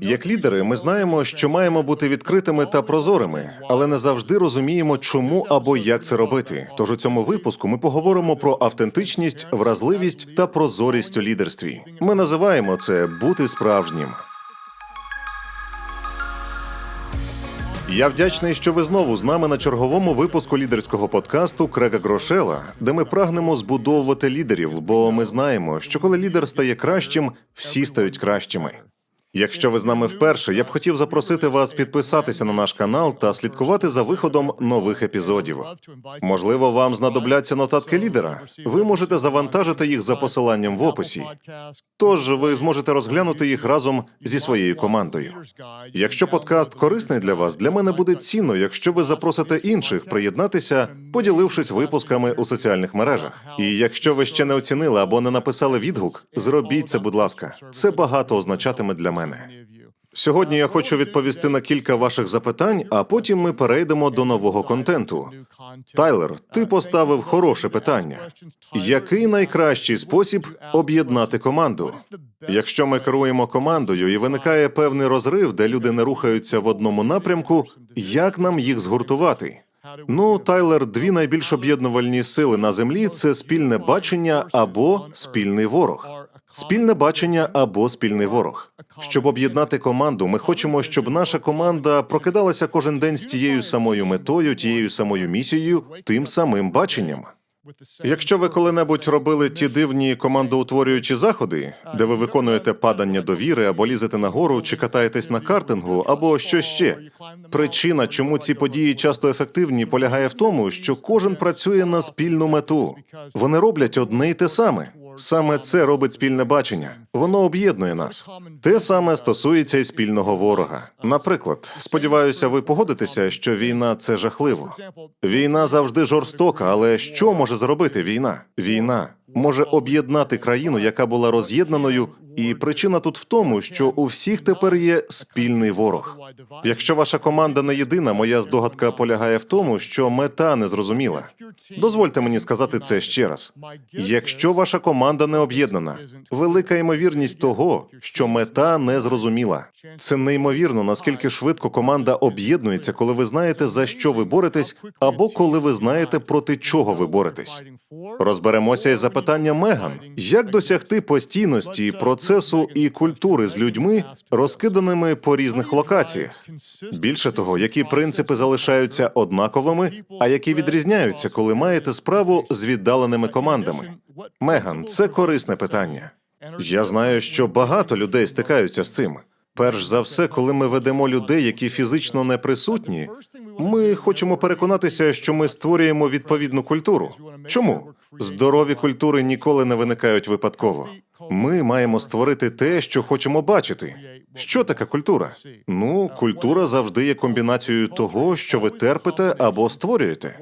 Як лідери, ми знаємо, що маємо бути відкритими та прозорими, але не завжди розуміємо, чому або як це робити. Тож у цьому випуску ми поговоримо про автентичність, вразливість та прозорість у лідерстві. Ми називаємо це бути справжнім. Я вдячний, що ви знову з нами на черговому випуску лідерського подкасту Крега Грошела, де ми прагнемо збудовувати лідерів, бо ми знаємо, що коли лідер стає кращим, всі стають кращими. Якщо ви з нами вперше, я б хотів запросити вас підписатися на наш канал та слідкувати за виходом нових епізодів. Можливо, вам знадобляться нотатки лідера. Ви можете завантажити їх за посиланням в описі. Тож ви зможете розглянути їх разом зі своєю командою. Якщо подкаст корисний для вас, для мене буде цінно, якщо ви запросите інших приєднатися, поділившись випусками у соціальних мережах. І якщо ви ще не оцінили або не написали відгук, зробіть це, будь ласка. Це багато означатиме для мене. Сьогодні я хочу відповісти на кілька ваших запитань, а потім ми перейдемо до нового контенту. Тайлер, ти поставив хороше питання. Який найкращий спосіб об'єднати команду? Якщо ми керуємо командою і виникає певний розрив, де люди не рухаються в одному напрямку, як нам їх згуртувати? Ну, Тайлер, дві найбільш об'єднувальні сили на землі це спільне бачення або спільний ворог. Спільне бачення або спільний ворог. Щоб об'єднати команду, ми хочемо, щоб наша команда прокидалася кожен день з тією самою метою, тією самою місією, тим самим баченням. Якщо ви коли-небудь робили ті дивні командоутворюючі заходи, де ви виконуєте падання довіри або лізете на гору, чи катаєтесь на картингу, або що ще, причина, чому ці події часто ефективні, полягає в тому, що кожен працює на спільну мету. Вони роблять одне й те саме. Саме це робить спільне бачення. Воно об'єднує нас. Те саме стосується і спільного ворога. Наприклад, сподіваюся, ви погодитеся, що війна це жахливо. Війна завжди жорстока, але що може зробити війна? Війна може об'єднати країну, яка була роз'єднаною, і причина тут в тому, що у всіх тепер є спільний ворог. Якщо ваша команда не єдина, моя здогадка полягає в тому, що мета не зрозуміла. Дозвольте мені сказати це ще раз. Якщо ваша команда не об'єднана, велика ймовірність того, що мета не зрозуміла. Це неймовірно, наскільки швидко команда об'єднується, коли ви знаєте за що ви боретесь, або коли ви знаєте проти чого ви боретесь. Розберемося із запитанням Меган: як досягти постійності процесу і культури з людьми, розкиданими по різних локаціях? Більше того, які принципи залишаються однаковими, а які відрізняються, коли маєте справу з віддаленими командами? Меган, це корисне питання. Я знаю, що багато людей стикаються з цим. Перш за все, коли ми ведемо людей, які фізично не присутні, ми хочемо переконатися, що ми створюємо відповідну культуру. Чому здорові культури ніколи не виникають випадково? Ми маємо створити те, що хочемо бачити. Що таке культура? Ну, культура завжди є комбінацією того, що ви терпите або створюєте.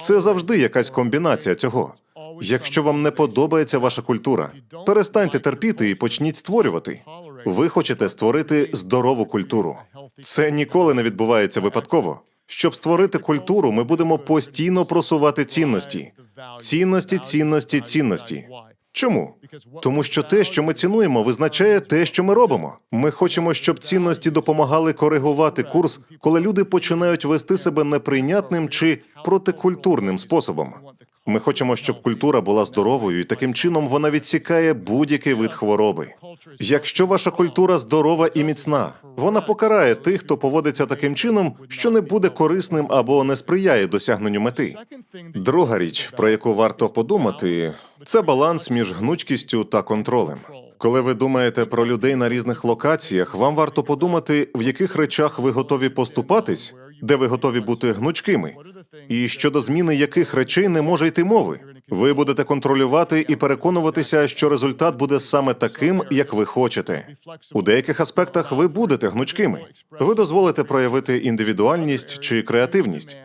Це завжди якась комбінація цього. Якщо вам не подобається ваша культура, перестаньте терпіти і почніть створювати. Ви хочете створити здорову культуру. Це ніколи не відбувається випадково. Щоб створити культуру, ми будемо постійно просувати цінності. Цінності, цінності, цінності. Чому? Тому що те, що ми цінуємо, визначає те, що ми робимо. Ми хочемо, щоб цінності допомагали коригувати курс, коли люди починають вести себе неприйнятним чи протикультурним способом. Ми хочемо, щоб культура була здоровою, і таким чином вона відсікає будь-який вид хвороби. Якщо ваша культура здорова і міцна, вона покарає тих, хто поводиться таким чином, що не буде корисним або не сприяє досягненню мети. Друга річ, про яку варто подумати, це баланс між гнучкістю та контролем. Коли ви думаєте про людей на різних локаціях, вам варто подумати, в яких речах ви готові поступатись, де ви готові бути гнучкими, і щодо зміни яких речей не може йти мови. Ви будете контролювати і переконуватися, що результат буде саме таким, як ви хочете. У деяких аспектах ви будете гнучкими. Ви дозволите проявити індивідуальність чи креативність.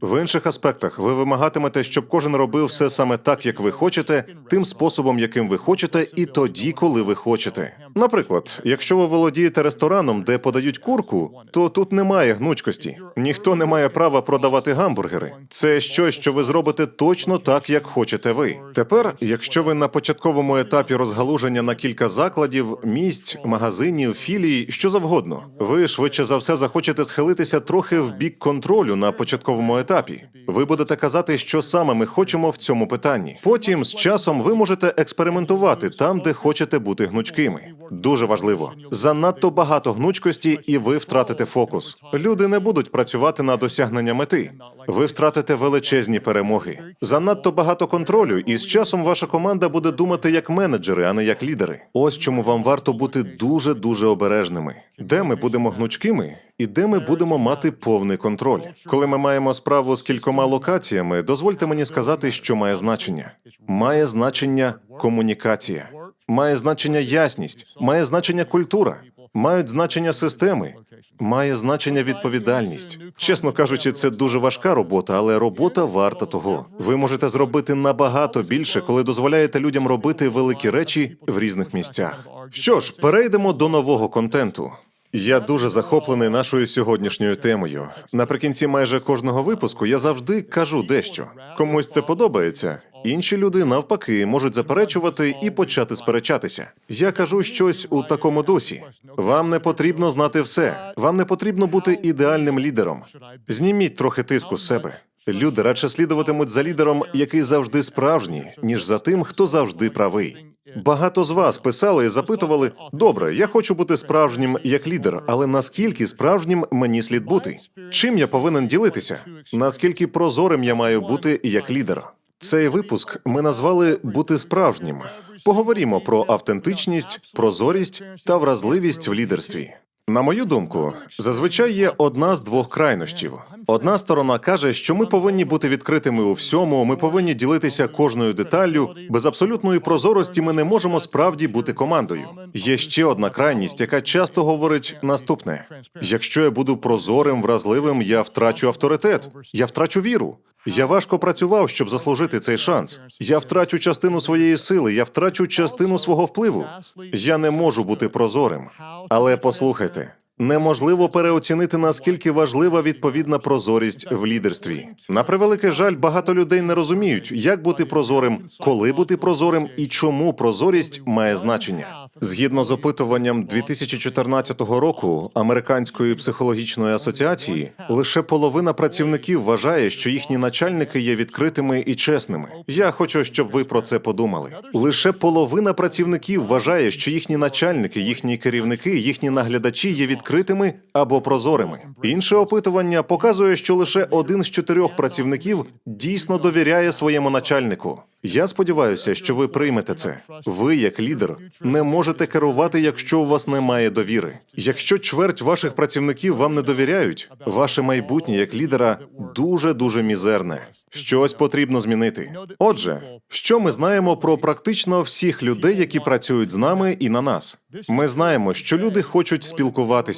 В інших аспектах ви вимагатимете, щоб кожен робив все саме так, як ви хочете, тим способом, яким ви хочете, і тоді, коли ви хочете. Наприклад, якщо ви володієте рестораном, де подають курку, то тут немає гнучкості. Ніхто не має права продавати гамбургери. Це щось, що ви зробите точно так, як хочете ви. Тепер, якщо ви на початковому етапі розгалуження на кілька закладів, місць, магазинів, філій, що завгодно, ви швидше за все захочете схилитися трохи в бік контролю на початковому етапі. Ви будете казати, що саме ми хочемо в цьому питанні. Потім з часом ви можете експериментувати там, де хочете бути гнучкими. Дуже важливо. Занадто багато гнучкості, і ви втратите фокус. Люди не будуть працювати на досягнення мети. Ви втратите величезні перемоги. Занадто багато контролю, і з часом ваша команда буде думати як менеджери, а не як лідери. Ось чому вам варто бути дуже дуже обережними. Де ми будемо гнучкими, і де ми будемо мати повний контроль. Коли ми маємо справу з кількома локаціями, дозвольте мені сказати, що має значення. Має значення комунікація, має значення ясність, має значення культура, мають значення системи, має значення відповідальність. Чесно кажучи, це дуже важка робота, але робота варта того. Ви можете зробити набагато більше, коли дозволяєте людям робити великі речі в різних місцях. Що ж, перейдемо до нового контенту. Я дуже захоплений нашою сьогоднішньою темою. Наприкінці майже кожного випуску я завжди кажу дещо. Комусь це подобається. Інші люди навпаки можуть заперечувати і почати сперечатися. Я кажу щось у такому дусі. Вам не потрібно знати все. Вам не потрібно бути ідеальним лідером. Зніміть трохи тиску з себе. Люди радше слідуватимуть за лідером, який завжди справжній, ніж за тим, хто завжди правий. Багато з вас писали і запитували: добре, я хочу бути справжнім як лідер, але наскільки справжнім мені слід бути? Чим я повинен ділитися? Наскільки прозорим я маю бути як лідер? Цей випуск ми назвали бути справжнім. Поговоримо про автентичність, прозорість та вразливість в лідерстві. На мою думку, зазвичай є одна з двох крайнощів. Одна сторона каже, що ми повинні бути відкритими у всьому, ми повинні ділитися кожною деталлю. Без абсолютної прозорості ми не можемо справді бути командою. Є ще одна крайність, яка часто говорить наступне: якщо я буду прозорим, вразливим, я втрачу авторитет, я втрачу віру. Я важко працював, щоб заслужити цей шанс. Я втрачу частину своєї сили, я втрачу частину свого впливу. Я не можу бути прозорим. Але послухайте. Неможливо переоцінити наскільки важлива відповідна прозорість в лідерстві. На превеликий жаль, багато людей не розуміють, як бути прозорим, коли бути прозорим і чому прозорість має значення. Згідно з опитуванням 2014 року Американської психологічної асоціації, лише половина працівників вважає, що їхні начальники є відкритими і чесними. Я хочу, щоб ви про це подумали. Лише половина працівників вважає, що їхні начальники, їхні керівники, їхні наглядачі є відкритими або прозорими. Інше опитування показує, що лише один з чотирьох працівників дійсно довіряє своєму начальнику. Я сподіваюся, що ви приймете це. Ви, як лідер, не можете керувати, якщо у вас немає довіри. Якщо чверть ваших працівників вам не довіряють, ваше майбутнє як лідера дуже дуже мізерне. Щось потрібно змінити. Отже, що ми знаємо про практично всіх людей, які працюють з нами і на нас? Ми знаємо, що люди хочуть спілкуватися,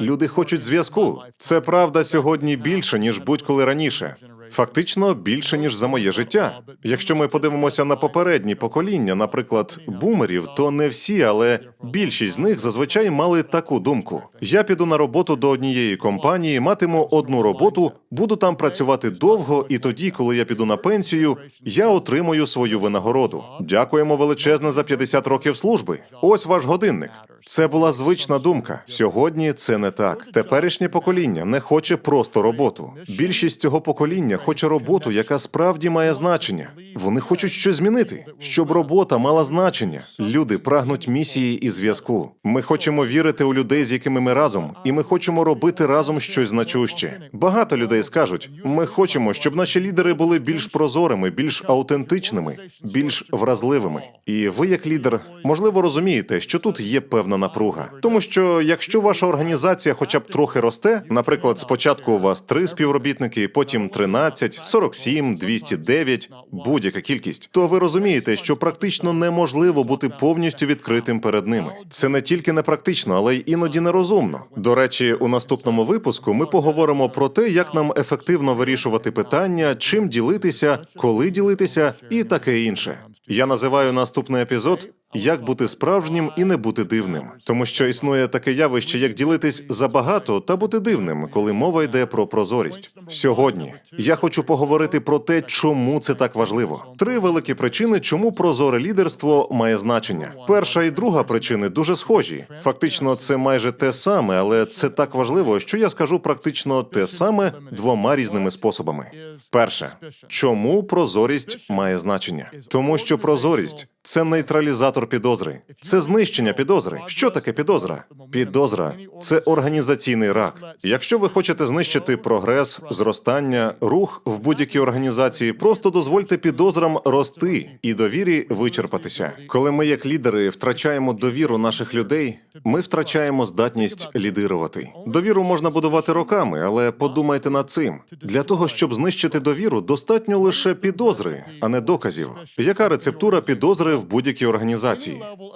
люди хочуть зв'язку. Це правда сьогодні більше ніж будь-коли раніше. Фактично більше ніж за моє життя. Якщо ми подивимося на попередні покоління, наприклад, бумерів, то не всі, але більшість з них зазвичай мали таку думку: я піду на роботу до однієї компанії, матиму одну роботу, буду там працювати довго, і тоді, коли я піду на пенсію, я отримую свою винагороду. Дякуємо величезне за 50 років служби. Ось ваш годинник. Це була звична думка. Сьогодні це не так. Теперішнє покоління не хоче просто роботу. Більшість цього покоління хоче роботу, яка справді має значення. Вони хочуть щось змінити, щоб робота мала значення. Люди прагнуть місії і зв'язку. Ми хочемо вірити у людей, з якими ми разом, і ми хочемо робити разом щось значуще. Багато людей скажуть: ми хочемо, щоб наші лідери були більш прозорими, більш аутентичними, більш вразливими. І ви, як лідер, можливо, розумієте, що тут є певна напруга, тому що якщо ваша організація, хоча б трохи росте, наприклад, спочатку у вас три співробітники, потім 13, 47, 209, будь-яка кількість, то ви розумієте, що практично неможливо бути повністю відкритим перед ними. Це не тільки непрактично, але й іноді нерозумно. До речі, у наступному випуску ми поговоримо про те, як нам ефективно вирішувати питання, чим ділитися, коли ділитися, і таке інше. Я називаю наступний епізод як бути справжнім і не бути дивним, тому що існує таке явище, як ділитись забагато та бути дивним, коли мова йде про прозорість. Сьогодні я хочу поговорити про те, чому це так важливо. Три великі причини, чому прозоре лідерство має значення. Перша і друга причини дуже схожі. Фактично, це майже те саме, але це так важливо, що я скажу практично те саме двома різними способами. Перше, чому прозорість має значення? Тому що прозорість це нейтралізатор підозри, це знищення підозри. Що таке підозра? Підозра це організаційний рак. Якщо ви хочете знищити прогрес, зростання, рух в будь-якій організації, просто дозвольте підозрам рости і довірі вичерпатися. Коли ми, як лідери, втрачаємо довіру наших людей, ми втрачаємо здатність лідирувати. Довіру можна будувати роками, але подумайте над цим. Для того щоб знищити довіру, достатньо лише підозри, а не доказів. Яка рецептура підозри в будь-якій організації?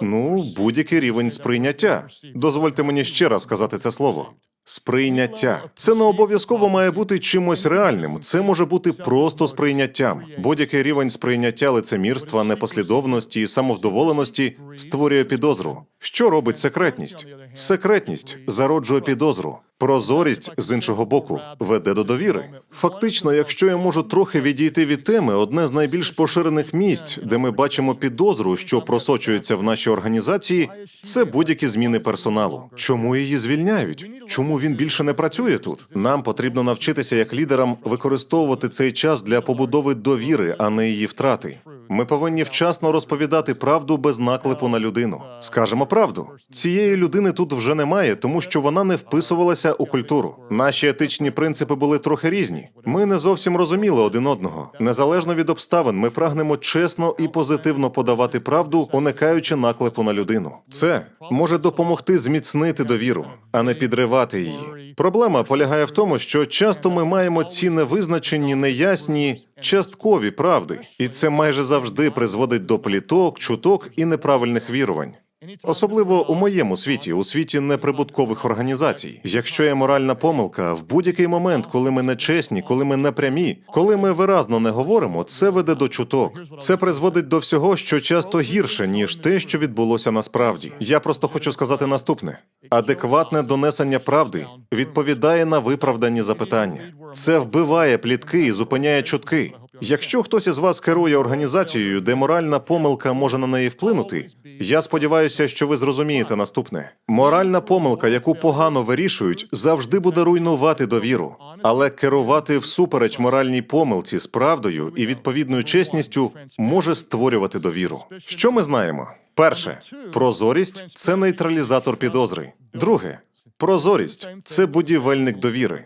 Ну, будь-який рівень сприйняття. Дозвольте мені ще раз сказати це слово. Сприйняття це не обов'язково має бути чимось реальним. Це може бути просто сприйняттям. Будь-який рівень сприйняття лицемірства, непослідовності і самовдоволеності створює підозру. Що робить секретність? Секретність зароджує підозру. Прозорість з іншого боку веде до довіри. Фактично, якщо я можу трохи відійти від теми, одне з найбільш поширених місць, де ми бачимо підозру, що просочується в нашій організації, це будь-які зміни персоналу. Чому її звільняють? Чому він більше не працює тут? Нам потрібно навчитися як лідерам використовувати цей час для побудови довіри, а не її втрати. Ми повинні вчасно розповідати правду без наклепу на людину. Скажемо правду. Цієї людини тут вже немає, тому що вона не вписувалася у культуру. Наші етичні принципи були трохи різні. Ми не зовсім розуміли один одного. Незалежно від обставин, ми прагнемо чесно і позитивно подавати правду, уникаючи наклепу на людину. Це може допомогти зміцнити довіру, а не підривати її. Проблема полягає в тому, що часто ми маємо ці невизначені, неясні, часткові правди, і це майже завжди призводить до пліток, чуток і неправильних вірувань. Особливо у моєму світі, у світі неприбуткових організацій. Якщо є моральна помилка, в будь-який момент, коли ми не чесні, коли ми не прямі, коли ми виразно не говоримо, це веде до чуток. Це призводить до всього, що часто гірше ніж те, що відбулося насправді. Я просто хочу сказати наступне: адекватне донесення правди відповідає на виправдані запитання. Це вбиває плітки і зупиняє чутки. Якщо хтось із вас керує організацією, де моральна помилка може на неї вплинути, я сподіваюся, що ви зрозумієте наступне: моральна помилка, яку погано вирішують, завжди буде руйнувати довіру, але керувати всупереч моральній помилці з правдою і відповідною чесністю може створювати довіру. Що ми знаємо? Перше, прозорість це нейтралізатор підозри. Друге, прозорість це будівельник довіри.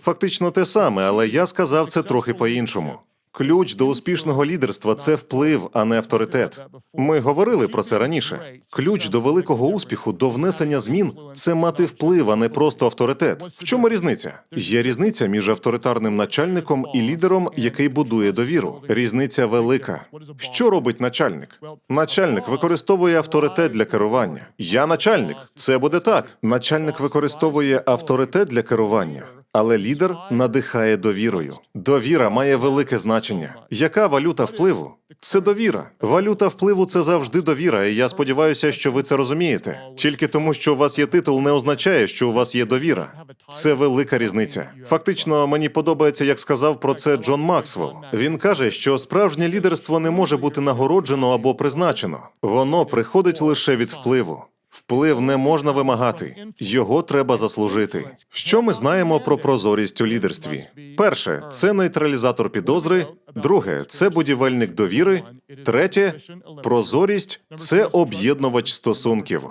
Фактично те саме, але я сказав це трохи по-іншому. Ключ до успішного лідерства це вплив, а не авторитет. Ми говорили про це раніше. Ключ до великого успіху, до внесення змін це мати вплив, а не просто авторитет. В чому різниця? Є різниця між авторитарним начальником і лідером, який будує довіру. Різниця велика. Що робить начальник? Начальник використовує авторитет для керування. Я начальник. Це буде так. Начальник використовує авторитет для керування. Але лідер надихає довірою. Довіра має велике значення. Яка валюта впливу? Це довіра. Валюта впливу це завжди довіра, і я сподіваюся, що ви це розумієте. Тільки тому, що у вас є титул, не означає, що у вас є довіра. Це велика різниця. Фактично, мені подобається, як сказав про це Джон Максвелл. Він каже, що справжнє лідерство не може бути нагороджено або призначено. Воно приходить лише від впливу. Вплив не можна вимагати, його треба заслужити. Що ми знаємо про прозорість у лідерстві? Перше це нейтралізатор підозри. Друге це будівельник довіри. Третє прозорість це об'єднувач стосунків.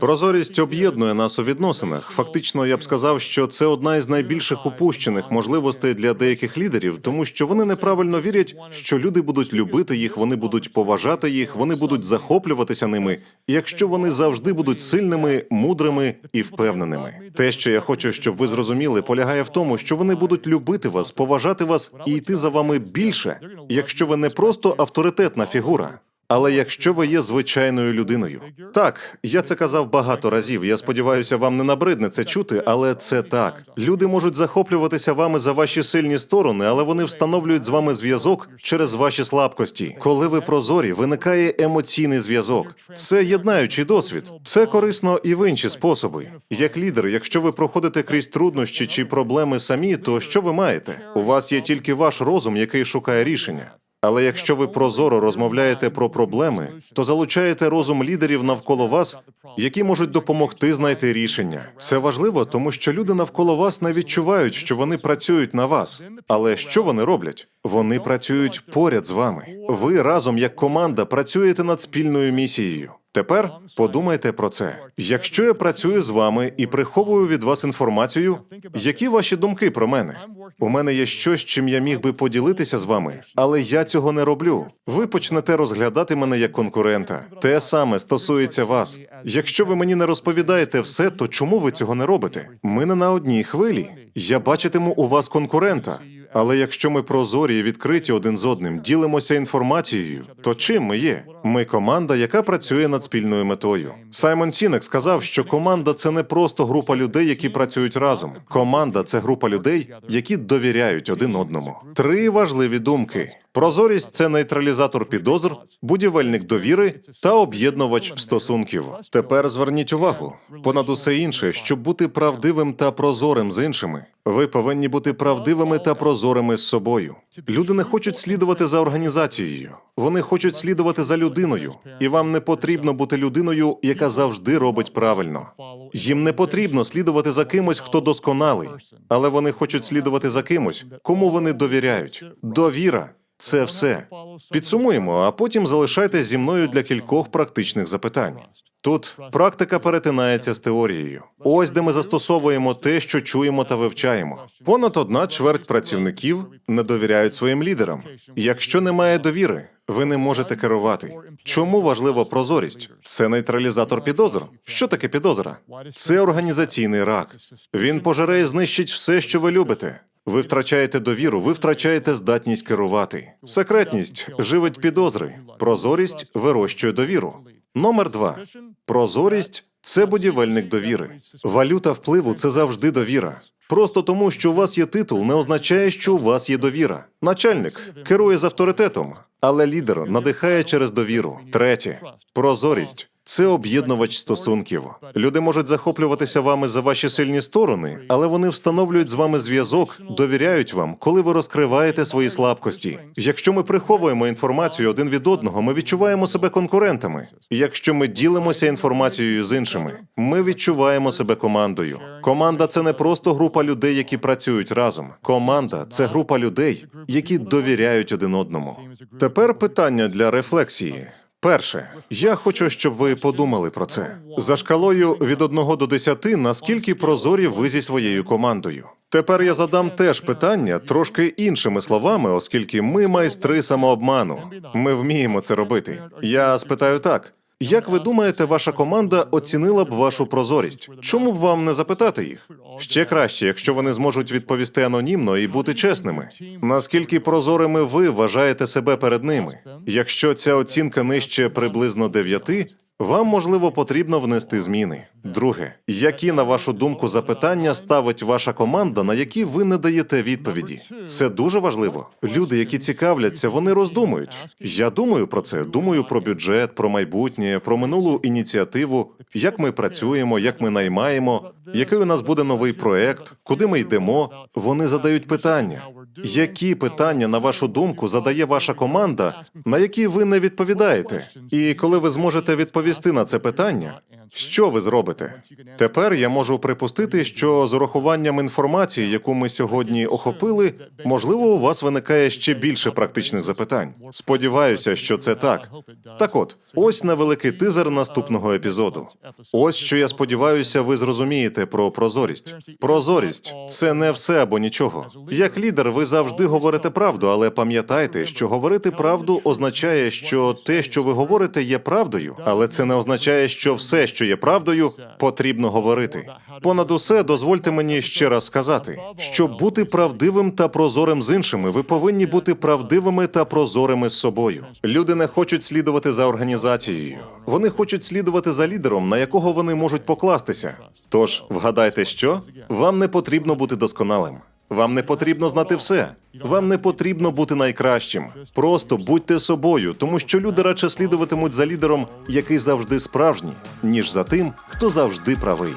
Прозорість об'єднує нас у відносинах. Фактично, я б сказав, що це одна із найбільших упущених можливостей для деяких лідерів, тому що вони неправильно вірять, що люди будуть любити їх, вони будуть поважати їх, вони будуть захоплюватися ними, якщо вони завжди будуть сильними, мудрими і впевненими. Те, що я хочу, щоб ви зрозуміли, полягає в тому, що вони будуть любити вас, поважати вас і йти за вами більше, якщо ви не просто авторитетна фігура. Але якщо ви є звичайною людиною, так я це казав багато разів. Я сподіваюся, вам не набридне це чути, але це так. Люди можуть захоплюватися вами за ваші сильні сторони, але вони встановлюють з вами зв'язок через ваші слабкості. Коли ви прозорі, виникає емоційний зв'язок. Це єднаючий досвід. Це корисно і в інші способи. Як лідер, якщо ви проходите крізь труднощі чи проблеми самі, то що ви маєте? У вас є тільки ваш розум, який шукає рішення. Але якщо ви прозоро розмовляєте про проблеми, то залучаєте розум лідерів навколо вас, які можуть допомогти знайти рішення. Це важливо, тому що люди навколо вас не відчувають, що вони працюють на вас. Але що вони роблять? Вони працюють поряд з вами. Ви разом як команда працюєте над спільною місією. Тепер подумайте про це. Якщо я працюю з вами і приховую від вас інформацію, які ваші думки про мене? У мене є щось, чим я міг би поділитися з вами, але я цього не роблю. Ви почнете розглядати мене як конкурента. Те саме стосується вас. Якщо ви мені не розповідаєте все, то чому ви цього не робите? Ми не на одній хвилі. Я бачитиму у вас конкурента. Але якщо ми прозорі і відкриті один з одним, ділимося інформацією, то чим ми є? Ми команда, яка працює над спільною метою. Саймон Сінек сказав, що команда це не просто група людей, які працюють разом. Команда це група людей, які довіряють один одному. Три важливі думки: прозорість це нейтралізатор підозр, будівельник довіри та об'єднувач стосунків. Тепер зверніть увагу понад усе інше, щоб бути правдивим та прозорим з іншими. Ви повинні бути правдивими та прозорими з собою. Люди не хочуть слідувати за організацією, вони хочуть слідувати за людиною, і вам не потрібно бути людиною, яка завжди робить правильно. Їм не потрібно слідувати за кимось, хто досконалий, але вони хочуть слідувати за кимось, кому вони довіряють. Довіра це все. Підсумуємо, а потім залишайтесь зі мною для кількох практичних запитань. Тут практика перетинається з теорією. Ось де ми застосовуємо те, що чуємо та вивчаємо. Понад одна чверть працівників не довіряють своїм лідерам. Якщо немає довіри, ви не можете керувати. Чому важлива прозорість? Це нейтралізатор підозр. Що таке підозра? Це організаційний рак. Він пожере і знищить все, що ви любите. Ви втрачаєте довіру, ви втрачаєте здатність керувати. Секретність живить підозри, прозорість вирощує довіру. Номер два прозорість це будівельник довіри. Валюта впливу це завжди довіра. Просто тому, що у вас є титул, не означає, що у вас є довіра. Начальник керує з авторитетом, але лідер надихає через довіру. Третє прозорість. Це об'єднувач стосунків. Люди можуть захоплюватися вами за ваші сильні сторони, але вони встановлюють з вами зв'язок, довіряють вам, коли ви розкриваєте свої слабкості. Якщо ми приховуємо інформацію один від одного, ми відчуваємо себе конкурентами. Якщо ми ділимося інформацією з іншими, ми відчуваємо себе командою. Команда це не просто група людей, які працюють разом. Команда це група людей, які довіряють один одному. Тепер питання для рефлексії. Перше, я хочу, щоб ви подумали про це за шкалою від 1 до 10, наскільки прозорі ви зі своєю командою. Тепер я задам теж питання трошки іншими словами, оскільки ми майстри самообману. Ми вміємо це робити. Я спитаю так. Як ви думаєте, ваша команда оцінила б вашу прозорість? Чому б вам не запитати їх? Ще краще, якщо вони зможуть відповісти анонімно і бути чесними. Наскільки прозорими ви вважаєте себе перед ними? Якщо ця оцінка нижче приблизно 9, вам можливо потрібно внести зміни. Друге, які на вашу думку запитання ставить ваша команда, на які ви не даєте відповіді? Це дуже важливо. Люди, які цікавляться, вони роздумують. Я думаю про це. Думаю про бюджет, про майбутнє, про минулу ініціативу, як ми працюємо, як ми наймаємо, який у нас буде новий проект, куди ми йдемо. Вони задають питання. Які питання, на вашу думку, задає ваша команда, на які ви не відповідаєте? І коли ви зможете відповісти на це питання, що ви зробите? Тепер я можу припустити, що з урахуванням інформації, яку ми сьогодні охопили, можливо, у вас виникає ще більше практичних запитань. Сподіваюся, що це так. Так от, ось невеликий тизер наступного епізоду. Ось що я сподіваюся, ви зрозумієте про прозорість. Прозорість це не все або нічого. Як лідер, ви завжди говорите правду, але пам'ятайте, що говорити правду означає, що те, що ви говорите, є правдою, але це не означає, що все, що є правдою, потрібно говорити. Понад усе, дозвольте мені ще раз сказати: щоб бути правдивим та прозорим з іншими, ви повинні бути правдивими та прозорими з собою. Люди не хочуть слідувати за організацією. Вони хочуть слідувати за лідером, на якого вони можуть покластися. Тож вгадайте, що вам не потрібно бути досконалим. Вам не потрібно знати все. Вам не потрібно бути найкращим. Просто будьте собою, тому що люди радше слідуватимуть за лідером, який завжди справжній, ніж за тим, хто завжди правий.